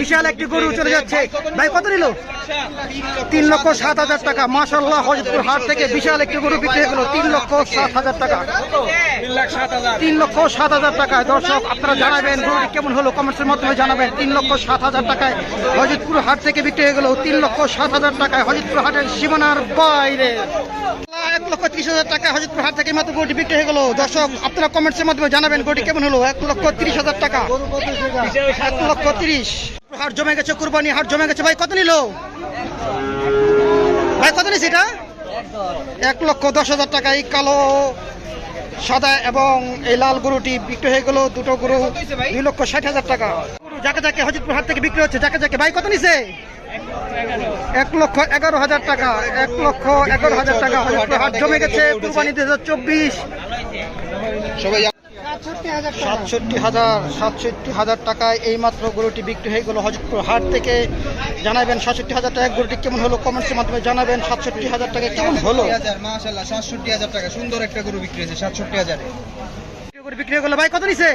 বিশাল একটি গরু চলে যাচ্ছে। ভাই, কত নিল? তিন লক্ষ সাত হাজার টাকা। মাসাল্লাহ হজরতপুর হাট থেকে বিশাল একটি গরু বিক্রি গেল। তিন লক্ষ সাত হাজার টাকা। তিন লক্ষ সাত হাজার টাকায়। দর্শক, আপনারা জানাবেন গরুটি কেমন হলো? কমেন্টসের মাধ্যমে জানাবেন। তিন লক্ষ সাত হাজার টাকায় হজরতপুর হাট থেকে বিক্রি হয়ে গেল। তিন লক্ষ সাত হাজার টাকায় হজরতপুর হাটের সীমানার বাইরে। এক লক্ষ ত্রিশ হাজার টাকা হজরতপুর হাট থেকে মাত্র গরুটি বিক্রি হয়ে গেল। দর্শক, আপনারা কমেন্টসের মাধ্যমে জানাবেন গরুটি কেমন হলো? এক লক্ষ ত্রিশ হাজার টাকা। এক লক্ষ তিরিশ। হাট জমে গেছে, কুরবানি, হাট জমে গেছে। ভাই, কত নিল? ভাই, কত নিছে এটা? এক লক্ষ দশ হাজার টাকা। এই কালো, সাদা এবং এই লাল গরুটি বিক্রি হয়ে গেল। দুটো গরু দুই লক্ষ ষাট হাজার টাকা। যাকে যাকে হজরতপুর হাট থেকে বিক্রি হচ্ছে, যাকে যাকে। ভাই, কত নিছে এক লক্ষ এগারো হাজার টাকা এক লক্ষ এগারো হাজার টাকা হাট জমে গেছে কুরবানি দু হাজার চব্বিশ। সবাই সাতষট্টি হাজার সাতষট্টি হাজার টাকায় এই মাত্র গরুটি বিক্রি হয়ে গেল হজরতপুর হাট থেকে। জানাবেন সাতষট্টি হাজার টাকা গরুটি কেমন হলো? কমেন্টসের মাধ্যমে জানাবেন সাতষট্টি হাজার টাকা কেমন হলো? হাজার মাশাল্লাহ সাতষট্টি হাজার টাকা। সুন্দর একটা গরু বিক্রি হয়েছে সাতষট্টি হাজারে। করে বিক্রি গেল। ভাই, কত নিছে?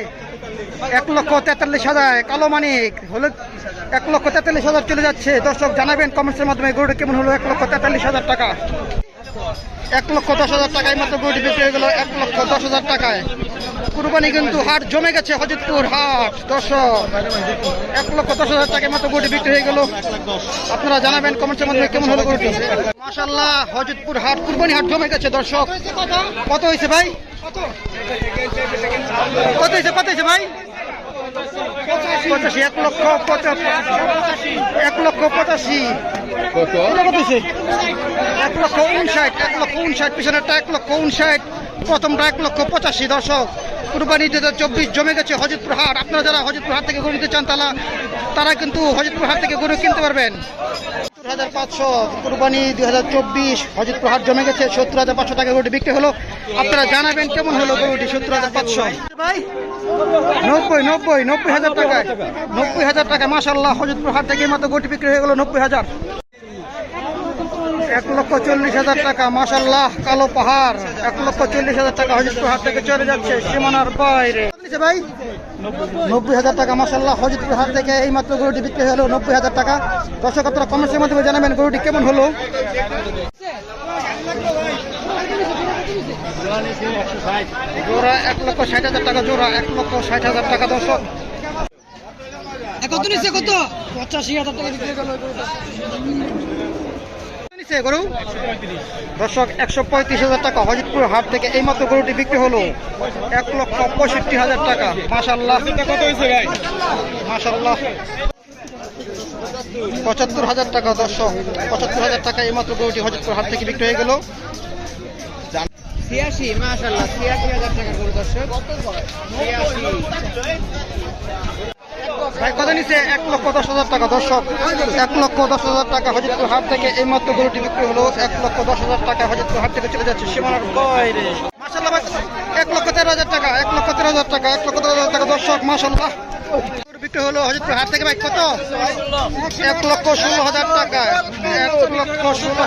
এক লক্ষ তেতাল্লিশ হাজার। কালো মানিক হলো এক লক্ষ তেতাল্লিশ হাজার চলে যাচ্ছে। দর্শক, জানাবেন কমেন্টসের মাধ্যমে গরুটা কেমন হলো? এক লক্ষ তেতাল্লিশ হাজার টাকা। এক লক্ষ দশ হাজার টাকায় মাত্র গরুটি বিক্রি হয়ে গেল এক লক্ষ দশ হাজার টাকায়। কুরবানি কিন্তু হাট জমে গেছে, হজরতপুর হাট। দর্শক, এক লক্ষ দশ হাজার টাকায় মাত্র গরুটি বিক্রি হয়ে গেল। আপনারা জানাবেন কমেন্টসের মাধ্যমে কেমন হলো গরুটি? মাশাল্লাহ হজরতপুর হাট, কুরবানি হাট জমে গেছে। দর্শক, কত হয়েছে ভাই? কত হয়েছে? কত হয়েছে ভাই? পঁচাশি এক লক্ষ পঁচাশি। এক লক্ষ পঁচাশি। কত? হয়েছে? এক লক্ষ উনষাট এক লক্ষ উনষাট পিছনেরটা এক লক্ষ উনষাট প্রথমটা এক লক্ষ পঁচাশি। দর্শক কুরবানি দু চব্বিশ জমে গেছে হজরতপুর হাট। আপনারা যারা হজরতপুর হাট থেকে গরু নিতে চান তারা তারা কিন্তু হজরতপুর হাট থেকে গরু কিনতে পারবেন। হাজার পাঁচশো হাজার চব্বিশ হাট জমে গেছে, সত্তর হাজার পাঁচশো টাকা বিক্রি হলো। কেমন সত্তর হাজার পাঁচশো? নব্বই নব্বই নব্বই হাজার নব্বই হাজার টাকা হাট থেকে মাত্র বিক্রি হয়ে গেল নব্বই হাজার। এক লক্ষ চল্লিশ হাজার টাকা মাসাল্লাহ কালো পাহাড়। এক লক্ষ চল্লিশ হাজার টাকা হজরতপুর হাট থেকে চলে যাচ্ছে, সীমানার বাইরে। নিচে ভাই? নব্বই হাজার টাকা মাসাল্লাহ হজরতপুর হাট থেকে এই মাত্র গরুটি বিক্রি হলো নব্বই হাজার টাকা। দর্শক আপনারা কমেন্টসের মাধ্যমে জানাবেন গরুটি কেমন হলো। জোড়া এক লক্ষ ষাট হাজার টাকা জোড়া এক লক্ষ ষাট হাজার টাকা দর্শক। কত নিচ্ছে কত? পঁচাশি হাজার টাকা বিক্রি নিচে গরু? দর্শক, একশো পঁয়ত্রিশ হাজার টাকা হজিরপুর হাট থেকে এই মাত্র গরুটি বিক্রি হলো। এক লক্ষ পঁয়ষট্টি হাজার টাকা। মাসাল্লাহ মাসাল্লাহ পঁচাত্তর হাজার টাকা, দর্শক। পঁচাত্তর হাজার টাকা এই মাত্র গরুটি হজিরপুর হাট থেকে বিক্রি হয়ে গেল। ছিয়াশি মাশাল্লাহ ছিয়াশি হাজার টাকা করে দর্শক। এক লক্ষ দশ হাজার টাকা, দর্শক। এক লক্ষ দশ হাজার টাকা হজিরপুর হাট থেকে এই মাত্র এক লক্ষ দশ হাজার টাকা হজিরপুর হাট থেকে চলে যাচ্ছে সীমানার বাইরে। এক লক্ষ তেরো হাজার টাকা, এক লক্ষ তেরো হাজার টাকা, এক লক্ষ তেরো হাজার টাকা, দর্শক মাসাল্লাহ বিক্রি হলো হজিরপুর হাট থেকে, ভাই, কত? এক লক্ষ ষোলো হাজার টাকা, এক লক্ষ ষোলো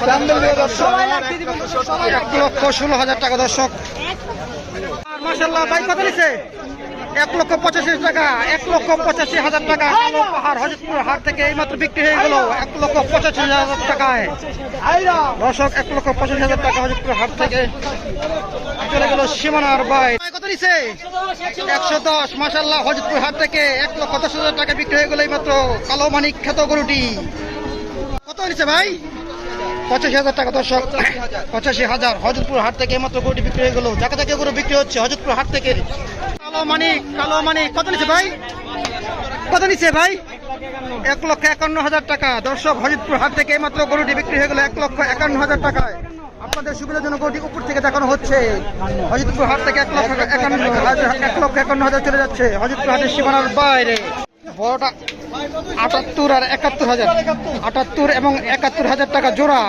এক লক্ষ ষোলো হাজার টাকা, দর্শক। মাসাল্লাহ ভাই কত নিছে এক লক্ষ পঁচাশি টাকা, এক লক্ষ পঁচাশি হাজার টাকা কালো পাহাড় হজরতপুর হাট থেকে এইমাত্র বিক্রি হয়ে গেল। এক লক্ষ পঁচাশি হাজার টাকায়। দর্শক, এক লক্ষ পঁচাশি হাজার টাকা হজরতপুর হাট থেকে চলে গেল সীমানার বাই কত নিছে একশো দশ মাসাল্লাহ হজরতপুর হাট থেকে এক লক্ষ দশ হাজার টাকা বিক্রি হয়ে গেল এইমাত্র কালো মানিক খ্যাত গরুটি। কত নিছে ভাই? পঁচাশি হাজার টাকা, দর্শক। পঁচাশি হাজার হজরতপুর হাট থেকে এইমাত্র গরুটি বিক্রি হয়ে গেল। যাকে যাকে গরু বিক্রি হচ্ছে হজরতপুর হাট থেকে মানি কালো মানি কত নিচ্ছে ভাই? কত নিচ্ছে ভাই? এক লক্ষ একান্ন হাজার টাকা। দর্শক, হরিদপুর হাট থেকে এইমাত্র গরুটি বিক্রি হয়ে গেল এক লক্ষ একান্ন হাজার টাকায়। আপনাদের সুবিধার জন্য গরুটি উপর থেকে দেখানো হচ্ছে। হরিদপুর হাট থেকে এক লক্ষ একান্ন হাজার এক লক্ষ একান্ন হাজার চলে যাচ্ছে। হরিদপুর হাটের সীমানার বাইরে। বড়টা আটাত্তর আর একাত্তর হাজার। আটাত্তর এবং একাত্তর হাজার টাকা জোড়া।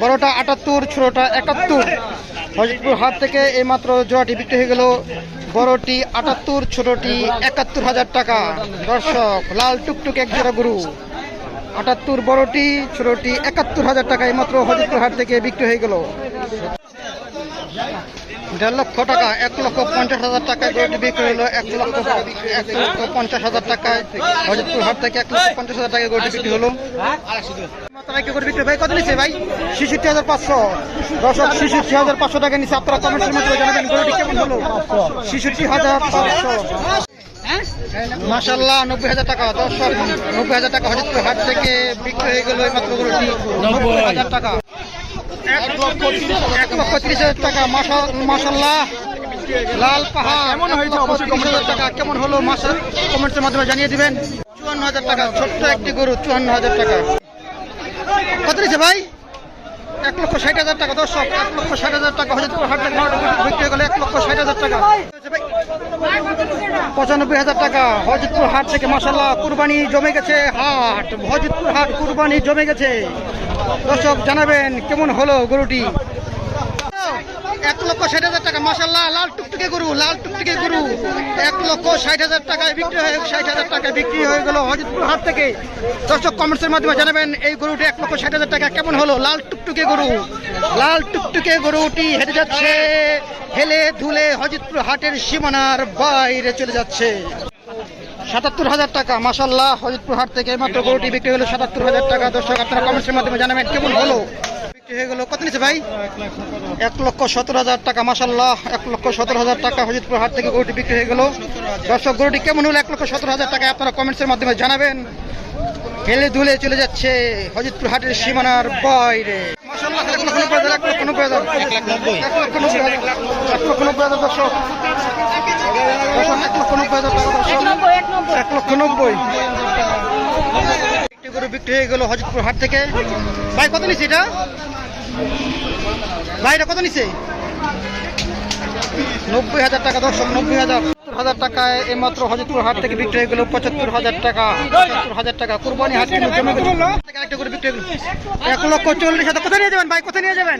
বড়টা আটাত্তর, ছোটটা একাত্তর। হজরতপুর হাট থেকে এইমাত্র জোড়াটি বিক্রি হয়ে গেল। বড়টি আটাত্তর, ছোটটি একাত্তর হাজার টাকা। দর্শক, লাল টুকটুক এক জোড়া গরু। আটাত্তর বড়টি, ছোটটি একাত্তর হাজার টাকা। এইমাত্র হজরতপুর হাট থেকে বিক্রি হয়ে গেল। দেড় লক্ষ টাকা, এক লক্ষ পঞ্চাশ হাজার টাকায় গরুটি বিক্রি হলো, এক লক্ষ এক লক্ষ পঞ্চাশ হাজার টাকায় হজরতপুর হাট থেকে এক লক্ষ পঞ্চাশ হাজার টাকায় গরুটি বিক্রি হলো। হাজার পাঁচশো। দশক ছেষট্টি হাজার পাঁচশো টাকা নিচ্ছে। আপনারা কমেন্টের মধ্যে জানাবেন হাজার পাঁচশো। মাসাল্লাহ নব্বই হাজার টাকা। দর্শক, নব্বই হাজার টাকা হাট থেকে বিক্রি হয়ে গেল মাত্র হাজার টাকা। এক লক্ষ তিরিশ হাজার টাকা মাসাল্লাহ লাল পাহাড় কেমন হয়েছে অবশ্যই তিরিশ হাজার টাকা। কেমন হলো মাসা কমেন্টের মাধ্যমে জানিয়ে দিবেন। চুয়ান্ন হাজার টাকা ছোট্ট একটি গরু চুয়ান্ন হাজার টাকা। কত রয়েছে ভাই? এক লক্ষ ষাট হাজার টাকা, দর্শক, এক লক্ষ ষাট হাজার টাকা হজরতপুর হাট বিক্রি গেলে, এক লক্ষ ষাট হাজার টাকা। পঁচানব্বই হাজার টাকা, হজরতপুর হাট থেকে মাসাল্লাহ কুরবানি জমে গেছে, হাট, হজরতপুর হাট কুরবানি জমে গেছে। দর্শক, জানাবেন কেমন হলো গরুটি? এক লক্ষ ষাট হাজার টাকা। মাসাল্লাহ লাল টুকটুকে গরু, লাল টুকটুকে গরু। এক লক্ষ ষাট হাজার টাকায় বিক্রি হয়ে, ষাট হাজার টাকায় বিক্রি হয়ে গেল হজরতপুর হাট থেকে। দর্শক কমেন্টসের মাধ্যমে জানাবেন, এই গরুটি এক লক্ষ ষাট হাজার টাকা কেমন হলো? লাল টুকটুকে গরু। লাল টুকটুকে গরুটি হেঁটে যাচ্ছে, হেলে ধুলে হজরতপুর হাটের সীমানার বাইরে চলে যাচ্ছে। সাতাত্তর হাজার টাকা মাসাল্লাহ হজরতপুর হাট থেকে মাত্র গরুটি বিক্রি হলো সাতাত্তর হাজার টাকা। দর্শক, আপনারা কমেন্টসের মাধ্যমে জানাবেন, কেমন হলো? হয়ে গেল কত নিচ্ছে ভাই এক লক্ষ সতেরো হাজার টাকা মাসাল্লাহ এক লক্ষ সতেরো হাজার টাকা হজিদপুর হাট থেকে গরুটি বিক্রি হয়ে গেল দর্শক গরুটি কেমন হলো এক লক্ষ সতেরো হাজার টাকা আপনারা কমেন্টসের মাধ্যমে জানাবেন হেলে দুলে চলে যাচ্ছে হজিদপুর হাটের সীমানার বাইরে এক লক্ষ নব্বই গরু বিক্রি হয়ে গেল হজরতপুর হাট থেকে। ভাই, কত নিচ্ছে এটা? ভাই, এটা কত নিচ্ছে? নব্বই হাজার টাকা, দর্শক, নব্বই হাজার। হাজার টাকায় এইমাত্র হজরতপুর হাট থেকে বিক্রি হয়ে গেল পঁচাত্তর হাজার টাকা। পঁচাত্তর হাজার টাকা কুরবানি হাট কিন্তু জমে গেল। একটা করে বিক্রি হয়ে এক লক্ষ চল্লিশ হাজার। কোথায় নিয়ে যাবেন ভাই? কোথায় নিয়ে যাবেন?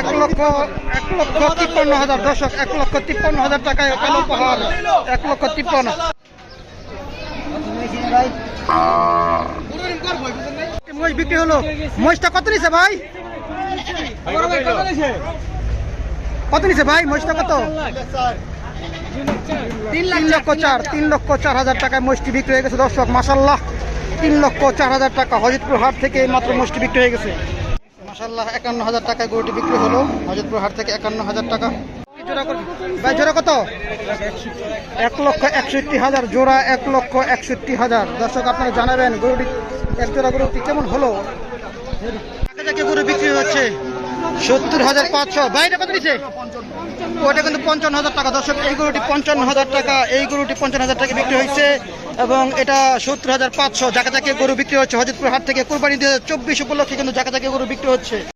এক লক্ষ এক লক্ষ তিপ্পান্ন হাজার। দর্শক, এক লক্ষ তিপ্পান্ন হাজার টাকায় কালো পাহাড়। এক লক্ষ তিপ্পান্ন। মহিষ বিক্রি হলো। মহিষটা কত নিছে ভাই? কত নিছে ভাই? মহিষটা কত? তিন লক্ষ চার তিন লক্ষ চার হাজার টাকায় মহিষটি বিক্রি হয়ে গেছে দর্শক মাসাল্লাহ তিন লক্ষ চার হাজার টাকা হজরতপুর হাট থেকে মাত্র মহিষটি বিক্রি হয়ে গেছে। মাসাল্লাহ একান্ন হাজার টাকায় গরুটি বিক্রি হলো হজরতপুর হাট থেকে একান্ন হাজার টাকা? এক লক্ষ একষট্টি হাজার, জোড়া এক লক্ষ একষট্টি হাজার। জানাবেন গরুটি এক জোড়া গরুটি হলো? গরু বিক্রি হচ্ছে সত্তর হাজার কিন্তু পঞ্চান্ন হাজার টাকা। এই গরুটি পঞ্চান্ন হাজার টাকা। এই গরুটি পঞ্চান্ন হাজার টাকা বিক্রি এবং এটা সত্তর হাজার পাঁচশো। যাকে গরু বিক্রি হচ্ছে হজরতপুর হাট থেকে কোরবানি হাজার চব্বিশ উপলক্ষে কিন্তু যাকে গরু বিক্রি হচ্ছে।